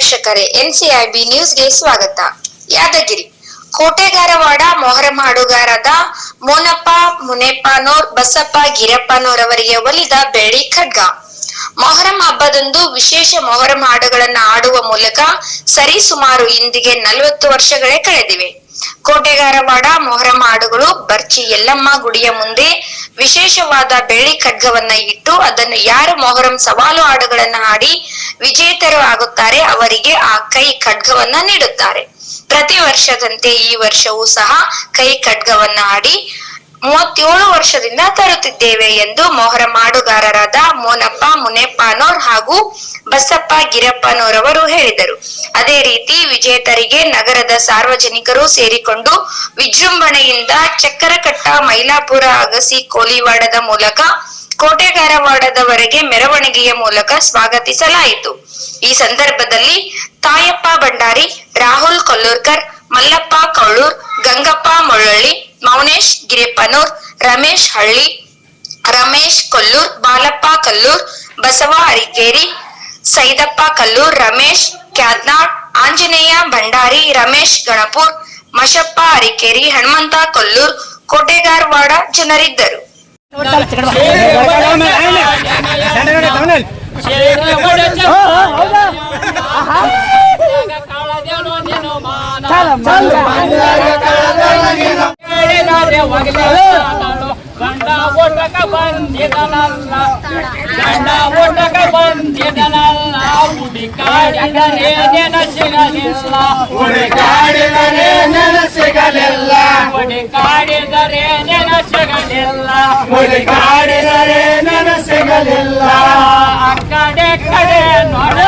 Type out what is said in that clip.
ವೀಕ್ಷಕರೇ ಎನ್ಸಿಐಬಿ ನ್ಯೂಸ್ಗೆ ಸ್ವಾಗತ. ಯಾದಗಿರಿ, ಕೋಟೆಗಾರವಾಡ ಮೊಹರಂ ಹಾಡುಗಾರದ ಮೋನಪ್ಪ ಮುನೇಪ್ಪನೋರ್, ಬಸಪ್ಪ ಗಿರಪ್ಪನೋರ್ ಅವರಿಗೆ ಒಲಿದ ಬೆಳ್ಳಿ ಖಡ್ಗ. ಮೊಹರಂ ಹಬ್ಬದಂದು ವಿಶೇಷ ಮೊಹರಂ ಹಾಡುಗಳನ್ನ ಆಡುವ ಮೂಲಕ ಸರಿಸುಮಾರು ಇಂದಿಗೆ ನಲವತ್ತು ವರ್ಷಗಳೇ ಕಳೆದಿವೆ. ಕೋಟೆಗಾರವಾಡ ಮೊಹರಂ ಹಾಡುಗಳು ಬರ್ಚಿ ಯಲ್ಲಮ್ಮ ಗುಡಿಯ ಮುಂದೆ ವಿಶೇಷವಾದ ಬೆಳ್ಳಿ ಖಡ್ಗವನ್ನ ಇಟ್ಟು ಅದನ್ನು ಯಾರು ಮೊಹರಂ ಸವಾಲು ಹಾಡುಗಳನ್ನ ಹಾಡಿ ವಿಜೇತರು ಆಗುತ್ತಾರೆ, ಅವರಿಗೆ ಆ ಕೈ ಖಡ್ಗವನ್ನ ನೀಡುತ್ತಾರೆ. ಪ್ರತಿ ವರ್ಷದಂತೆ ಈ ವರ್ಷವೂ ಸಹ ಕೈ ಖಡ್ಗವನ್ನ ಹಾಡಿ ಮೂವತ್ತೇಳು ವರ್ಷದಿಂದ ತರುತ್ತಿದ್ದೇವೆ ಎಂದು ಮೊಹರಂ ಹಾಡುಗಾರರಾದ ಮೋನಪ್ಪ ಮುನೇಪ್ಪನೋರ್ ಹಾಗೂ ಬಸಪ್ಪ ಗಿರಪ್ಪನೋರವರು ಹೇಳಿದರು. ಅದೇ ರೀತಿ ವಿಜೇತರಿಗೆ ನಗರದ ಸಾರ್ವಜನಿಕರು ಸೇರಿಕೊಂಡು ವಿಜೃಂಭಣೆಯಿಂದ ಚಕ್ಕರಕಟ್ಟ ಮೈಲಾಪುರ, ಅಗಸಿ, ಕೋಲಿವಾಡದ ಮೂಲಕ, ಕೋಟೆಗಾರವಾಡದವರೆಗೆ ಮೆರವಣಿಗೆಯ ಮೂಲಕ ಸ್ವಾಗತಿಸಲಾಯಿತು. ಈ ಸಂದರ್ಭದಲ್ಲಿ ತಾಯಪ್ಪ ಭಂಡಾರಿ, ರಾಹುಲ್ ಕೊಲ್ಲೂರ್ಕರ್, ಮಲ್ಲಪ್ಪ ಕೌಳೂರ್, ಗಂಗಪ್ಪ ಮೊಳ್ಳಳ್ಳಿ, ಮೌನೇಶ್ ಗಿರಿಪ್ಪನೂರ್, ರಮೇಶ್ ಹಳ್ಳಿ, ರಮೇಶ್ ಕೊಲ್ಲೂರ್, ಬಾಲಪ್ಪ ಕಲ್ಲೂರ್, ಬಸವ ಅರಿಕೇರಿ ಸೈದಪ್ಪ ಕಲ್ಲೂರ್, ರಮೇಶ್ ಕ್ಯಾತ್ನಾಳ್ ಆಂಜನೇಯ ಭಂಡಾರಿ, ರಮೇಶ್ ಗಣಪೂರ್, ಮಶಪ್ಪ ಅರಿಕೇರಿ, ಹನುಮಂತ ಕೊಲ್ಲೂರ್, ಕೋಟೆಗಾರವಾಡ ಜನರಿದ್ದರು. ಬಂದಿದನಲ್ಲ ಗಂಡ ಓಟಕ ಬಂದಿದನಲ್ಲ. ಹುಡುಕಾಡಿದರೆ ನೆನಸಿಗಲಿಲ್ಲ. ಹುಡುಕಾಡಿದರೆ ನೆನಸಿಗಲಿಲ್ಲ. ಹುಡುಕಾಡಿದರೆ ನೆನಸಿಗಲಿಲ್ಲ ಹುಡುಕಾಡಿದರೆ ನೆನಸಿಗಲಿಲ್ಲ ಆ ಕಡೆ ಕಡೆ ನೋಡ